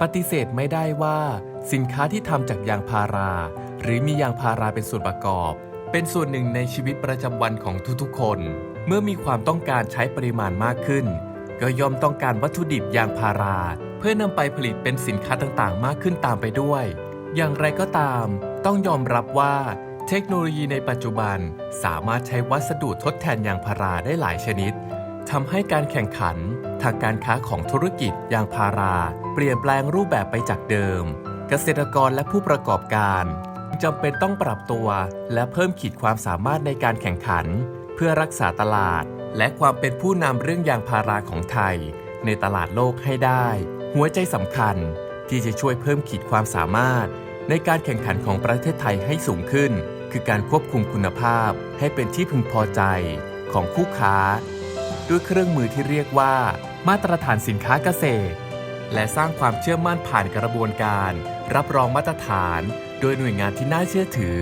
ปฏิเสธไม่ได้ว่า สินค้าที่ทำจากยางพารา หรือมียางพาราเป็นส่วนประกอบ เป็นส่วนหนึ่งในชีวิตประจำวันของทุกๆคน เมื่อมีความต้องการใช้ปริมาณมากขึ้น ก็ย่อมต้องการวัตถุดิบยางพารา เพื่อนำไปผลิตเป็นสินค้าต่างๆ มากขึ้นตามไปด้วย อย่างไรก็ตาม ต้องยอมรับว่าเทคโนโลยีในปัจจุบันสามารถใช้วัสดุทดแทนยางพาราได้หลายชนิด ทำให้การแข่งขันทางการค้าของธุรกิจยางพารา เปลี่ยนแปลงรูปแบบไปจากเดิม เกษตรกรและผู้ประกอบการจำเป็นต้องปรับตัวและเพิ่มขีดความสามารถในการแข่งขัน เพื่อรักษาตลาด และความเป็นผู้นำเรื่องยางพาราของไทย ในตลาดโลกให้ได้ หัวใจสำคัญที่จะช่วยเพิ่มขีดความสามารถ ในการแข่งขันของประเทศไทยให้สูงขึ้น คือการควบคุมคุณภาพให้เป็นที่พึงพอใจของคู่ค้า ด้วยเครื่องมือที่เรียกว่า มาตรฐานสินค้าเกษตร และสร้างความเชื่อมั่นผ่านกระบวนการ รับรองมาตรฐาน โดยหน่วยงานที่น่าเชื่อถือ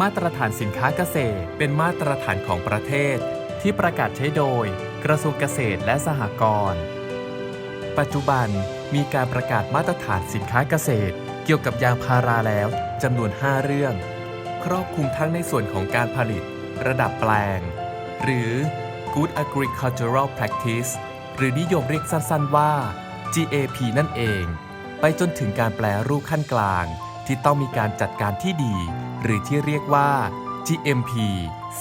มาตรฐานสินค้าเกษตร เป็นมาตรฐานของประเทศ ที่ประกาศใช้โดย กระทรวงเกษตรและสหกรณ์ ปัจจุบันมีการประกาศมาตรฐานสินค้าเกษตร เกี่ยวกับยางพาราแล้วจำนวน 5 เรื่อง ครอบคลุมทั้งในส่วนของการผลิต ระดับแปลง หรือ Good Agricultural Practice หรือนิยมเรียกสั้นๆว่า GAP นั่นเอง ไปจนถึงการแปลรูปขั้นกลาง ที่ต้องมีการจัดการที่ดี หรือที่เรียกว่า GMP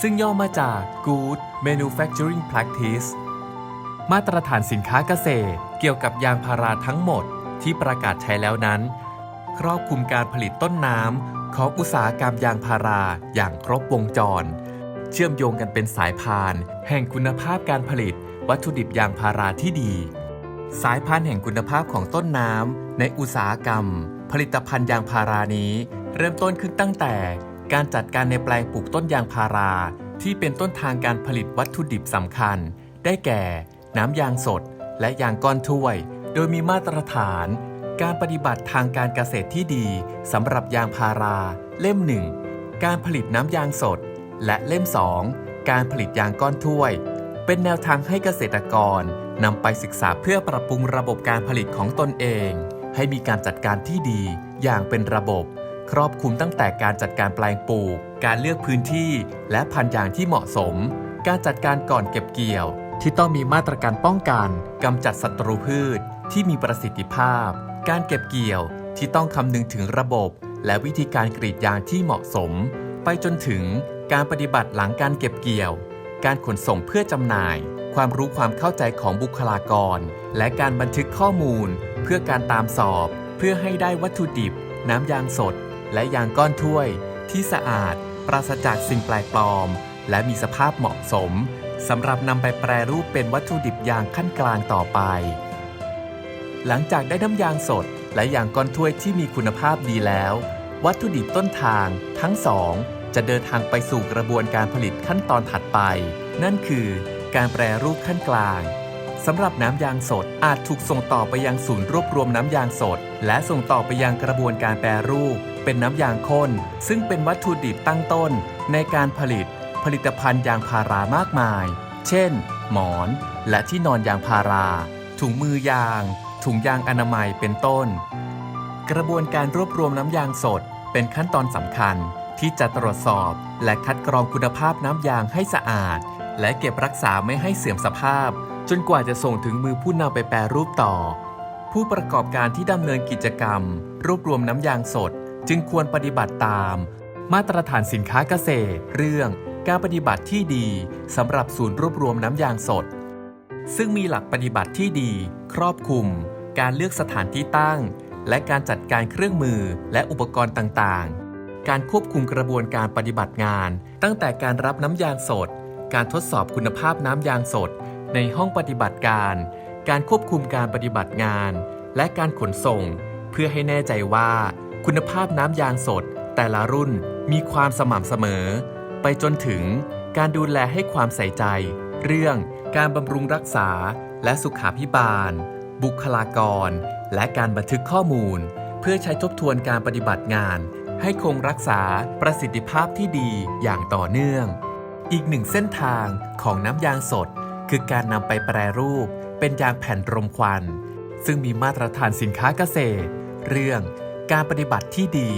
ซึ่งย่อมาจาก Good Manufacturing Practice มาตรฐานสินค้าเกษตร เกี่ยวกับยางพาราทั้งหมดที่ประกาศใช้แล้วนั้น ครอบคลุมการผลิตต้นน้ำของอุตสาหกรรมยางพาราอย่างครบวงจร เชื่อมโยงกันเป็นสายพาน แห่งคุณภาพการผลิต วัตถุดิบยางพาราที่ดี สายพานแห่งคุณภาพของต้นน้ำในอุตสาหกรรม ผลิตภัณฑ์ยางพารานี้ เริ่มต้นขึ้นตั้งแต่การจัดการในแปลงปลูกต้นยางพารา ที่เป็นต้นทางการผลิตวัตถุดิบสำคัญ ได้แก่ น้ำยางสด และยางก้อนถ้วย โดยมีมาตรฐาน การปฏิบัติทางการเกษตรที่ดีสำหรับยางพารา เล่มหนึ่งการผลิตน้ำยางสด และเล่ม 2 การผลิตยางก้อนถ้วย เป็นแนวทางให้เกษตรกรนำไปศึกษาเพื่อปรับปรุงระบบการผลิตของตนเอง ให้มีการจัดการที่ดีอย่างเป็นระบบ ครอบคลุมตั้งแต่การจัดการแปลงปลูก การเลือกพื้นที่ และพันธุ์ยางที่เหมาะสม การจัดการก่อนเก็บเกี่ยว ที่ต้องมีมาตรการป้องกันกำจัดศัตรูพืชที่มีประสิทธิภาพ การเก็บเกี่ยวที่ต้องคำนึงถึงระบบ และวิธีการกรีดยางที่เหมาะสม ไปจนถึง การปฏิบัติหลังการเก็บเกี่ยว การขนส่งเพื่อจำหน่าย ความรู้ความเข้าใจของบุคลากร และการบันทึกข้อมูล เพื่อการตามสอบ เพื่อให้ได้วัตถุดิบ น้ำยางสด และยางก้อนถ้วย ที่สะอาด ปราศจากสิ่งแปลกปลอม และมีสภาพเหมาะสมสำหรับนำไปแปรรูปเป็นวัตถุดิบยางขั้นกลางต่อไป หลังจากได้น้ำยางสด และยางก้อนถ้วยที่มีคุณภาพดีแล้ว วัตถุดิบต้นทางทั้งสอง จะเดินทางไปสู่กระบวนการผลิตขั้นตอนถัดไป นั่นคือการแปรรูปขั้นกลางสำหรับน้ำยางสดอาจถูกส่งต่อไปยังศูนย์รวบรวมน้ำยางสด และส่งต่อไปยังกระบวนการแปรรูป เป็นน้ำยางข้น ซึ่งเป็นวัตถุดิบตั้งต้น ในการผลิต ผลิตภัณฑ์ยางพารามากมาย เช่น หมอน และที่นอนยางพารา ถุงมือยาง ถุงยางอนามัยเป็นต้น กระบวนการรวบรวมน้ำยางสด เป็นขั้นตอนสำคัญ ที่จะตรวจสอบ และคัดกรองคุณภาพน้ำยางให้สะอาด และเก็บรักษาไม่ให้เสื่อมสภาพ จนกว่าจะส่งถึงมือผู้นำไปแปรรูปต่อ ผู้ประกอบการที่ดำเนินกิจกรรม รวบรวมน้ำยางสด จึงควรปฏิบัติตาม มาตรฐานสินค้าเกษตร เรื่องการปฏิบัติที่ดีสำหรับศูนย์รวบรวมน้ำยางสด ซึ่งมีหลักปฏิบัติที่ดี ครอบคลุม การเลือกสถานที่ตั้ง และการจัดการเครื่องมือและอุปกรณ์ต่าง การควบคุมกระบวนการปฏิบัติงาน ตั้งแต่การรับน้ำยางสด การทดสอบคุณภาพน้ำยางสด ในห้องปฏิบัติการ การควบคุมการปฏิบัติงาน และการขนส่ง เพื่อให้แน่ใจว่า คุณภาพน้ำยางสด แต่ละรุ่นมีความสม่ำเสมอ ไปจนถึงการดูแลให้ความใส่ใจ เรื่องการบำรุงรักษา และสุขาพิบาล บุคลากร และการบันทึกข้อมูล เพื่อใช้ทบทวนการปฏิบัติงาน ให้คงรักษาประสิทธิภาพที่ดีอย่างต่อเนื่อง อีกหนึ่งเส้นทางของน้ำยางสด คือการนำไปแปรรูป เป็นยางแผ่นรมควัน ซึ่งมีมาตรฐานสินค้าเกษตร เรื่องการปฏิบัติที่ดี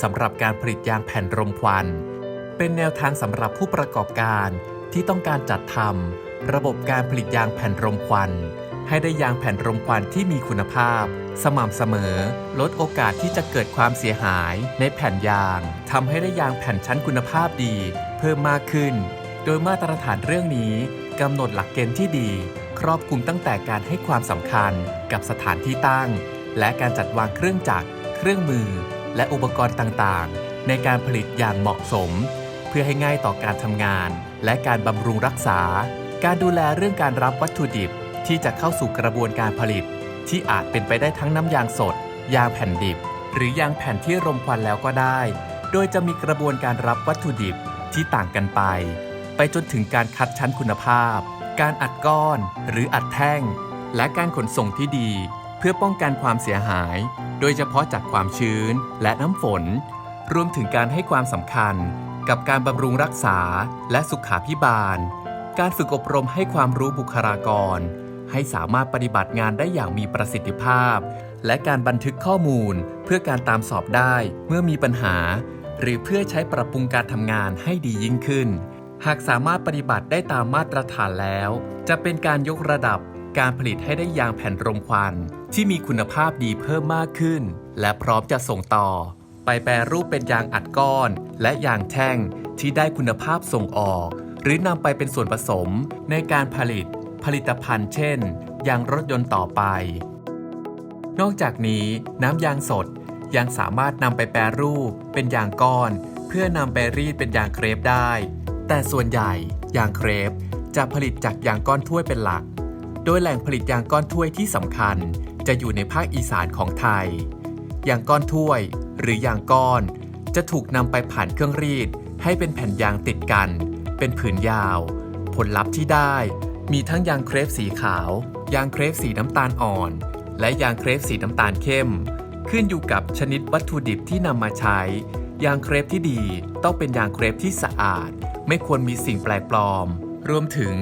สำหรับการผลิตยางแผ่นรมควัน เป็นแนวทางสำหรับผู้ประกอบการที่ต้องการจัดทำระบบการผลิตยางแผ่นรมควัน ให้ได้ยางแผ่นรมควันที่มีคุณภาพ สม่ำเสมอ ลดโอกาสที่จะเกิดความเสียหายในแผ่นยางทำให้ได้ยางแผ่นชั้นคุณภาพดี เพิ่มมากขึ้น โดยมาตรฐานเรื่องนี้กำหนดหลักเกณฑ์ที่ดี ครอบคลุมตั้งแต่การให้ความสำคัญกับสถานที่ตั้ง และการจัดวางเครื่องจักร เครื่องมือ และอุปกรณ์ต่างๆ ในการผลิตอย่างเหมาะสม เพื่อให้ง่ายต่อการทำงาน และการบำรุงรักษา การดูแลเรื่องการรับวัตถุดิบ ที่จะเข้าสู่กระบวนการผลิต ที่อาจเป็นไปได้ทั้งน้ำยางสด ยางแผ่นดิบ หรือยางแผ่นที่รมควันแล้วก็ได้ โดยจะมีกระบวนการรับวัตถุดิบที่ต่างกันไป ไปจนถึงการคัดชั้นคุณภาพ การอัดก้อน หรืออัดแท่ง และการขนส่งที่ดี เพื่อป้องกันความเสียหาย โดยเฉพาะจากความชื้นและน้ำฝน รวมถึงการให้ความสำคัญกับการบำรุงรักษาและสุขาพิบาล การฝึกอบรมให้ความรู้บุคลากร ให้สามารถปฏิบัติงานได้อย่างมีประสิทธิภาพ และการบันทึกข้อมูลเพื่อการตามสอบได้เมื่อมีปัญหา หรือเพื่อใช้ปรับปรุงการทำงานให้ดียิ่งขึ้น หากสามารถปฏิบัติได้ตามมาตรฐานแล้ว จะเป็นการยกระดับการผลิตให้ได้ยางแผ่นรมควัน ที่มีคุณภาพดีเพิ่มมากขึ้น และพร้อมจะส่งต่อ ไปแปรรูปเป็นยางอัดก้อน และยางแท่งที่ได้คุณภาพส่งออก หรือนำไปเป็นส่วนผสมในการผลิต ผลิตภัณฑ์เช่น ยางรถยนต์ต่อไป นอกจากนี้น้ำยางสดยังสามารถนำไปแปรรูปเป็นยางก้อน เพื่อนำไปรีดเป็นยางเครปได้ แต่ส่วนใหญ่ยางเครปจะผลิตจากยางก้อนถ้วยเป็นหลัก โดยแหล่งผลิตยางก้อนถ้วยที่สำคัญ จะอยู่ในภาคอีสานของไทย ยางก้อนถ้วย หรือยางก้อน จะถูกนำไปผ่านเครื่องรีด ให้เป็นแผ่นยางติดกัน เป็นผืนยาว ผลลัพธ์ที่ได้ มีทั้งยางเครปสีขาว ยางเครปสีน้ำตาลอ่อน และยางเครปสีน้ำตาลเข้ม ขึ้นอยู่กับชนิดวัตถุดิบที่นำมาใช้ ยางเครปที่ดีต้องเป็นยางเครปที่สะอาด ไม่ควรมีสิ่งแปลกปลอม รวมถึง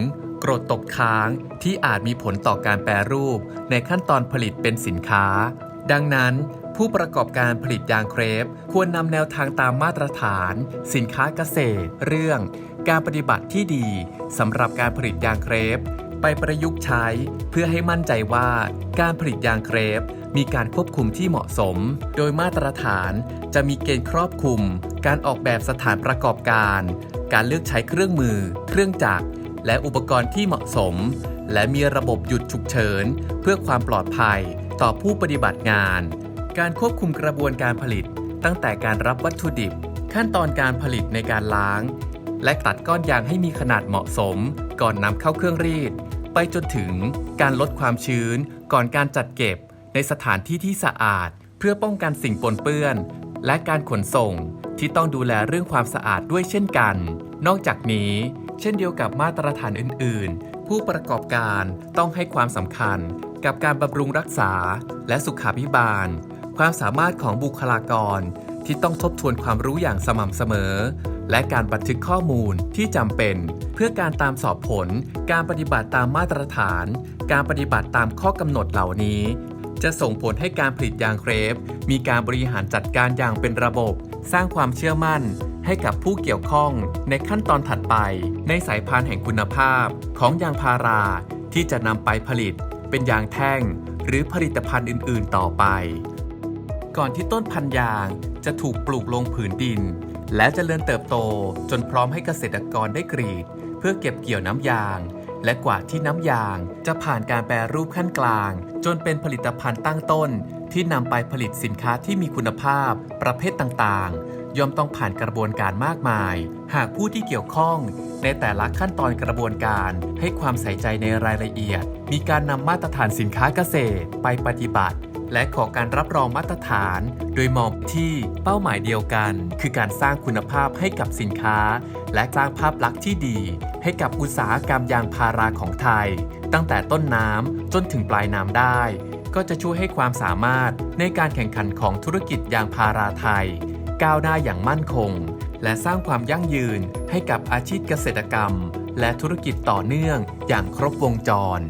กรดตกค้างที่อาจมีผลต่อการแปรรูปในขั้นตอนผลิตเป็นสินค้า ดังนั้น ผู้ประกอบการผลิตยางเครป ควรนำแนวทางตามมาตรฐาน สินค้าเกษตร เรื่อง การปฏิบัติที่ดีสำหรับการผลิตยางเครป ไปประยุกต์ใช้ เพื่อให้มั่นใจว่าการผลิตยางเครป มีการควบคุมที่เหมาะสม โดยมาตรฐานจะมีเกณฑ์ครอบคลุม การออกแบบสถานประกอบการ การเลือกใช้เครื่องมือ เครื่องจักร และอุปกรณ์ที่เหมาะสม และมีระบบหยุดฉุกเฉิน เพื่อความปลอดภัยต่อผู้ปฏิบัติงาน การควบคุมกระบวนการผลิต ตั้งแต่การรับวัตถุดิบ ขั้นตอนการผลิตในการล้าง และตัดก้อนยางให้มีขนาดเหมาะสม ก่อนนำเข้าเครื่องรีด ไปจนถึงการลดความชื้น ก่อนการจัดเก็บ ในสถานที่ที่สะอาด เพื่อป้องกันสิ่งปนเปื้อน และการขนส่งที่ต้องดูแลเรื่องความสะอาดด้วยเช่นกัน นอกจากนี้ เช่นเดียวกับมาตรฐานอื่น ๆ ผู้ประกอบการต้องให้ความสำคัญกับการบำรุงรักษาและสุขาพิบาล ความสามารถของบุคลากรที่ต้องทบทวนความรู้อย่างสม่ำเสมอ และการบันทึกข้อมูลที่จำเป็น เพื่อการตามสอบผล การปฏิบัติตามมาตรฐาน การปฏิบัติตามข้อกำหนดเหล่านี้ จะส่งผลให้การผลิตยางเครป มีการบริหารจัดการอย่างเป็นระบบ สร้างความเชื่อมั่น ให้กับผู้เกี่ยวข้องในขั้นตอนถัดไป ในสายพานแห่งคุณภาพ ของยางพารา ที่จะนำไปผลิต เป็นยางแท่ง หรือผลิตภัณฑ์อื่น ๆ ต่อไป ก่อนที่ต้นพันยางจะถูกปลูกลงผืนดิน และเจริญเติบโตจนพร้อมให้เกษตรกรได้กรีด เพื่อเก็บเกี่ยวน้ำยาง และกว่าที่น้ำยางจะผ่านการแปรรูปขั้นกลาง จนเป็นผลิตภัณฑ์ตั้งต้น ที่นำไปผลิตสินค้าที่มีคุณภาพ ประเภทต่างๆ ย่อมต้องผ่านกระบวนการมากมาย หากผู้ที่เกี่ยวข้องในแต่ละขั้นตอนกระบวนการให้ความใส่ใจในรายละเอียด มีการนำมาตรฐานสินค้าเกษตรไปปฏิบัติ และขอการรับรองมาตรฐาน โดยมองที่เป้าหมายเดียวกัน คือการสร้างคุณภาพให้กับสินค้า และสร้างภาพลักษณ์ที่ดี ให้กับอุตสาหกรรมยางพาราของไทย ตั้งแต่ต้นน้ำจนถึงปลายน้ำได้ ก็จะช่วยให้ความสามารถในการแข่งขันของธุรกิจยางพาราไทย ก้าวหน้าอย่างมั่นคง และสร้างความยั่งยืนให้กับอาชีพเกษตรกรรม และธุรกิจต่อเนื่องอย่างครบวงจร